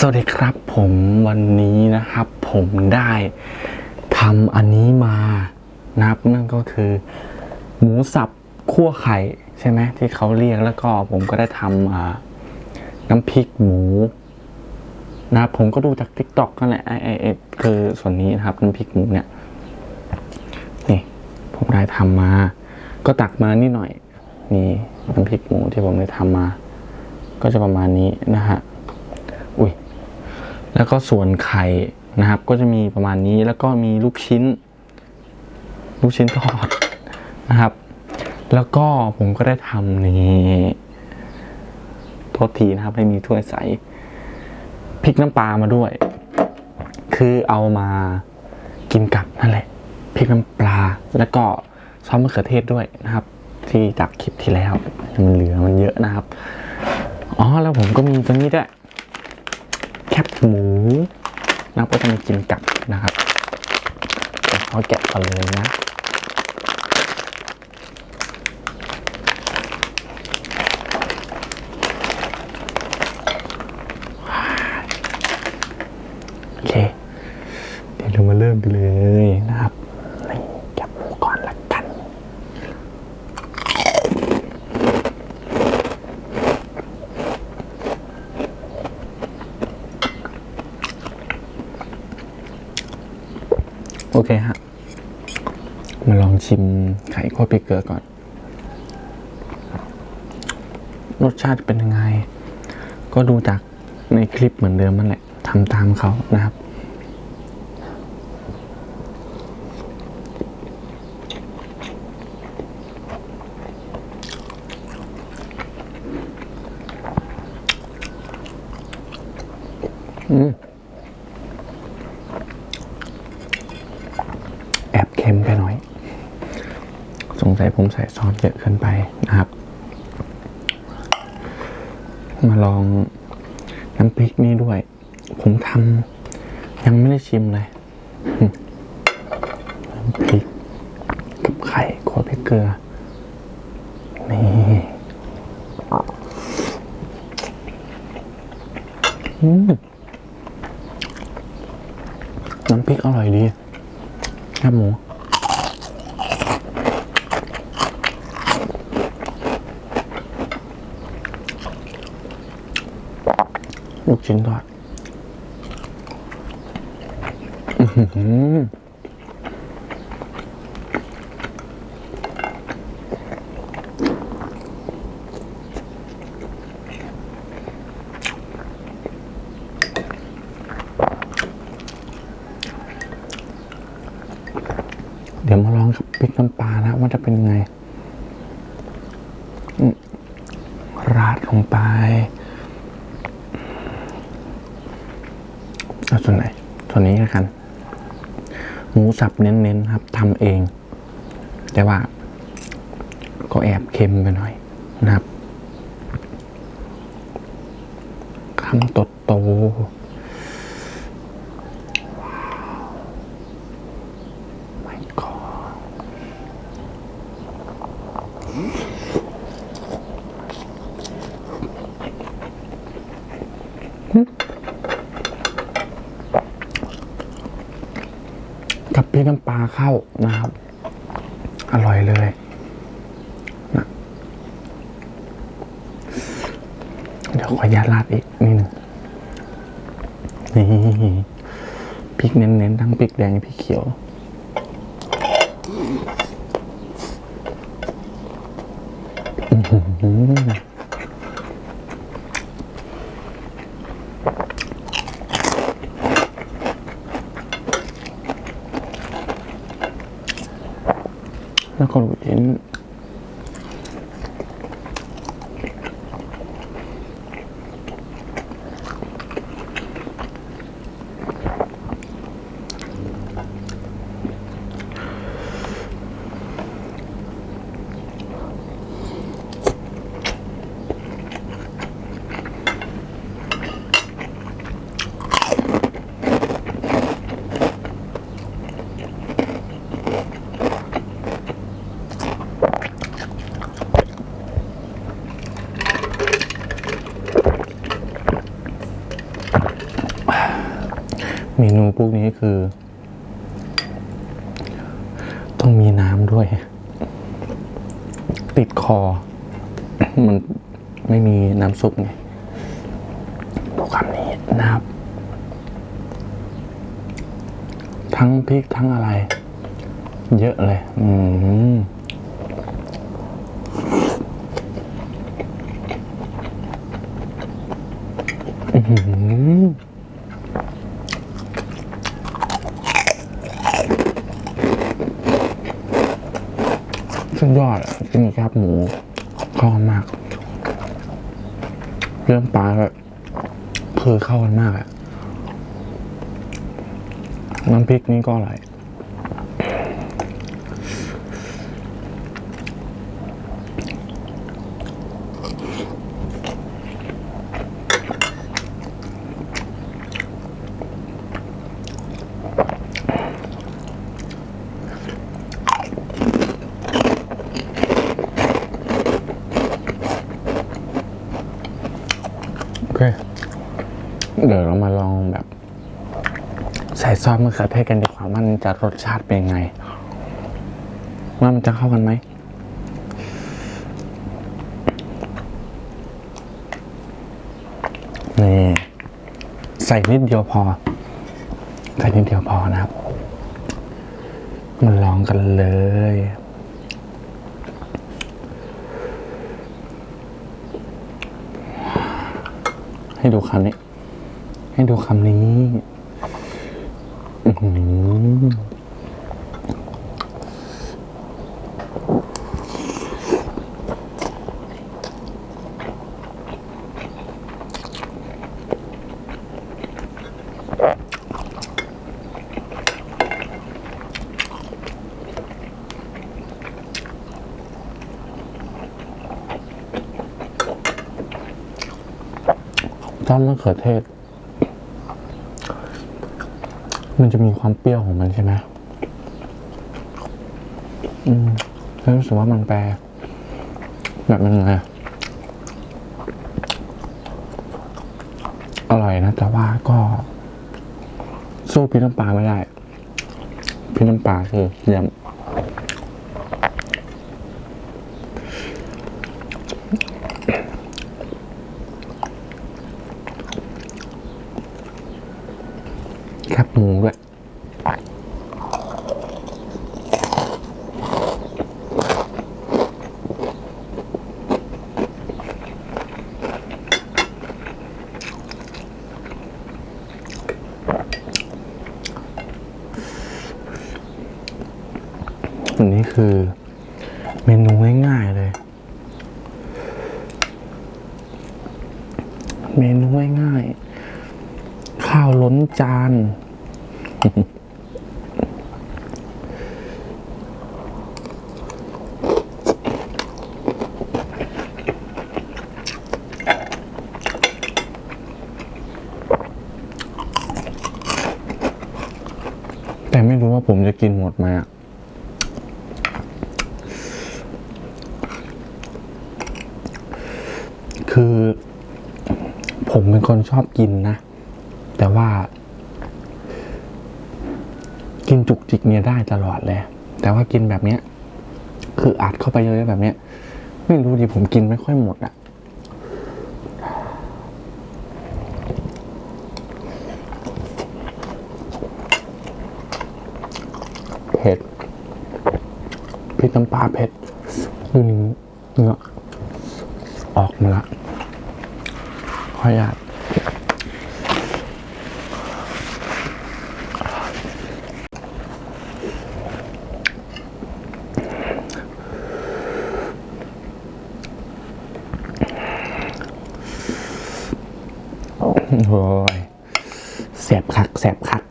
สวัสดีครับผมวันนี้นะครับผมได้ทำอันนี้มานะครับนั่นก็คือ หมูสับคั่วไข่ใช่ไหมที่เขาเรียกแล้วก็ผมก็ได้ทำน้ำพริกหมูนะครับผมก็ดูจาก t ิ k t o k นั่นแหละไอไอไอคือส่วนนี้นะครับน้ำพริกหมูเนี่ยนี่ผมได้ทำมา ก็ตักมานิดหน่อยนี่น้ำพริกหมูที่ผมได้ทำมา ก็จะประมาณนี้นะฮะอุ้ย แล้วก็ส่วนไข่นะครับ ก็จะมีประมาณนี้แล้วก็มีลูกชิ้น ลูกชิ้นทอดนะครับ แล้วก็ผมก็ได้ทำนี่โทษทีนะครับไม่มีถ้วยใสพริกน้ำปลามาด้วย คือเอามากินกับนั่นแหละพริกน้ำปลา แล้วก็ซอสมะเขือเทศด้วยนะครับ ที่จากคลิปที่แล้วมันเหลือมันเยอะนะครับอ๋อแล้วผมก็มีตัวนี้ด้วย บหมูนะครับก็จะมากินกับนะครับเดี๋ยวเขาแกะก่อนเลยนะโอเค เดี๋ยวเรามาเริ่มกันเลยนะครับนี่แคบหมูก่อนละกัน โอเคฮะ มาลอง ชิมไข่ข้วพริกเกลือก่อน รสชาติเป็นยังไง ก็ดูจากในคลิปเหมือนเดิมนั่นแหละทำตามเขานะครับ อืม แอบเค็มไปหน่อย ส งสัยผมใส่ซอสเยอะเกินไปนะครับ มาลองน้ำพริกนี่ด้วย ผมทำยังไม่ได้ชิมเลยน้ำพริกกับไข่ขวดพริกเกลือ นี่น้ำพริกอร่อยดีแคบหมู ลูกชิ้นทอดเดี๋ยวมาลองกับพริกน้ำปลานะว่าจะเป็นยังไงอืมราดลงไป เอาส่วนไหนส่วนนี้แล้วกัน หมู สับเน้นๆครับทำเอง แต่ว่าก็แอบเค็มไปหน่อยนะครับคำโตโตๆว้าวไม่กอ กับพริกน้ำปลาเข้านะครับ อร่อยเลยนะเดี๋ยวขออนุญาตราดอีกนิดหนึ่งนี่พริกเน้นๆทั้งพริกแดงพริกเขียวอื้ แล้วก็ลูกชิ้น นูพวกนี้คือ ต้องมีน้ำด้วย ติดคอ มันไม่มีน้ำซุปไงดูคำนี้นะครับ ทั้งพริกทั้งอะไร เยอะเลย อืมอื้อหือสุด ยอดอะกินกับแคบหมูเข้ากันมาก เรื่องปลาแบบคือเข้ากันมากอะน้ำพริกนี่ก็อร่อย โอเค เดี๋ยวเรามาลองแบบ ใส่ ซอสมะเขือเทศกันดีกว่ามันจะรสชาติเป็นยังไง ว่ามันจะเข้ากันไหมนี่ใส่นิดเดียวพอ ใส่นิดเดียวพอนะครับมาลองกันเลยให้ดูคำนี้ ให้ดูคำนี้ อื้อหือซอสมะเขือเทศ มันจะมีความเปรี้ยวของมันใช่ไหมอืมแล้วรู้สึกว่ามันแปลแบบมันไงอร่อยนะ แต่ว่าก็ สู้พริกน้ำปลาไม่ได้พริกน้ำปลาคือเยี่ยม หมูด้วยอันนี้คือเมนูง่ายๆเลย เมนูง่ายๆ ข้าวล้นจาน แต่ไม่รู้ว่าผมจะกินหมดไหมอะคือ ผมเป็นคนชอบกินนะ แต่ว่า นจุกจิกเนี่ยได้ตลอดเลย แต่ว่ากินแบบเนี้ย คืออัดเข้าไปเยอะๆแบบเนี้ย ไม่รู้ดิผมกินไม่ค่อยหมดอะเผ็ดพริกน้ำปลาเผ็ดดูนี่เนื้อ ออกมาละขออนุญาต โอ้ยแสบคักแสบคัก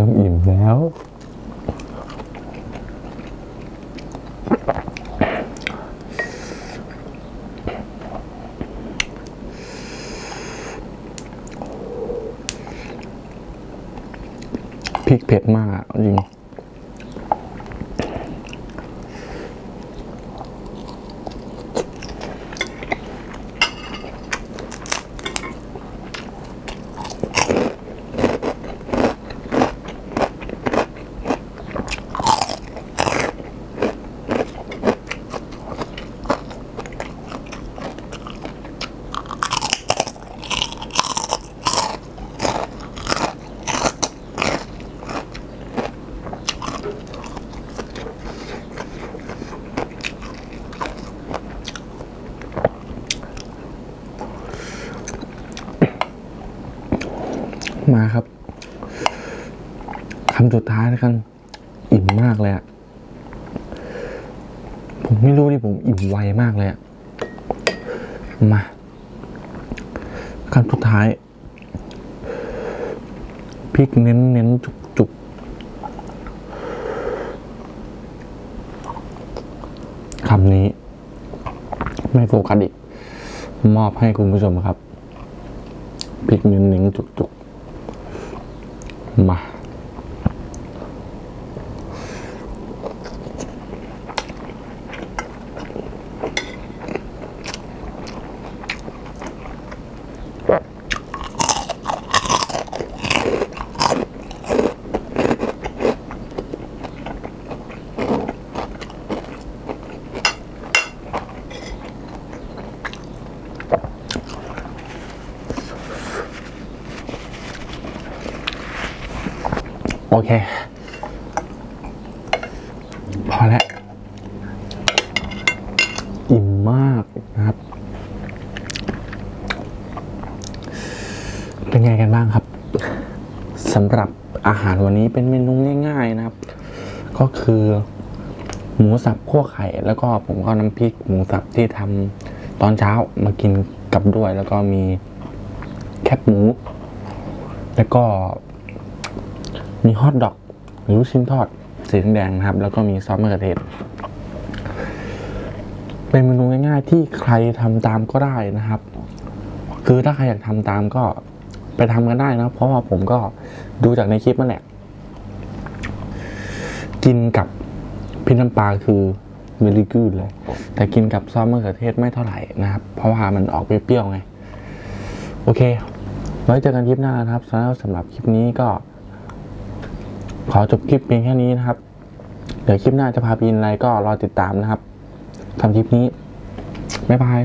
ริ่มอิ่มแล้ว พริกเผ็ดมากจริง มาครับคำสุดท้ายแล้วกัน อิ่มมากเลยอะผม ไม่รู้ดิผมอิ่มไวมากเลยอะมาคำสุดท้ายพริกเน้นเน้นจุกจุกคำนี้ ไม่โฟกัสอีก มอบให้คุณผู้ชมครับพริกเน้นเน้นจุกจุกมา โอเค พอแล้ว อิ่มมากนะครับ เป็นไงกันบ้างครับสำหรับอาหารวันนี้เป็นเมนูง่าย ๆนะครับ ก็คือหมูสับคั่วไข่ แล้วก็ผมก็น้ำพริกหมูสับที่ทำตอนเช้ามากินกับด้วย แล้วก็มีแคบหมู แล้วก็ มีฮอทดอกหรือลูกชิ้นทอดสีแดงนะครับ แล้วก็มีซอสมะเขือเทศ เป็นเมนูง่ายๆที่ใครทำตามก็ได้นะครับ คือถ้าใครอยากทำตามก็ไปทำกันได้นะ เพราะว่าผมก็ดูจากในคลิปนั่นแหละ กินกับพริกน้ำปลาคือ very good เลย แต่กินกับซอสมะเขือเทศไม่เท่าไหร่นะครับ เพราะว่ามันออกเปรี้ยวๆไง โอเค ไว้เจอกันคลิปหน้านะครับสำหรับคลิปนี้ก็ ขอจบคลิปเพียงแค่นี้นะครับ เดี๋ยวคลิปหน้าจะพาไปยินอะไรก็รอติดตามนะครับทำคลิปนี้ บ๊ายบาย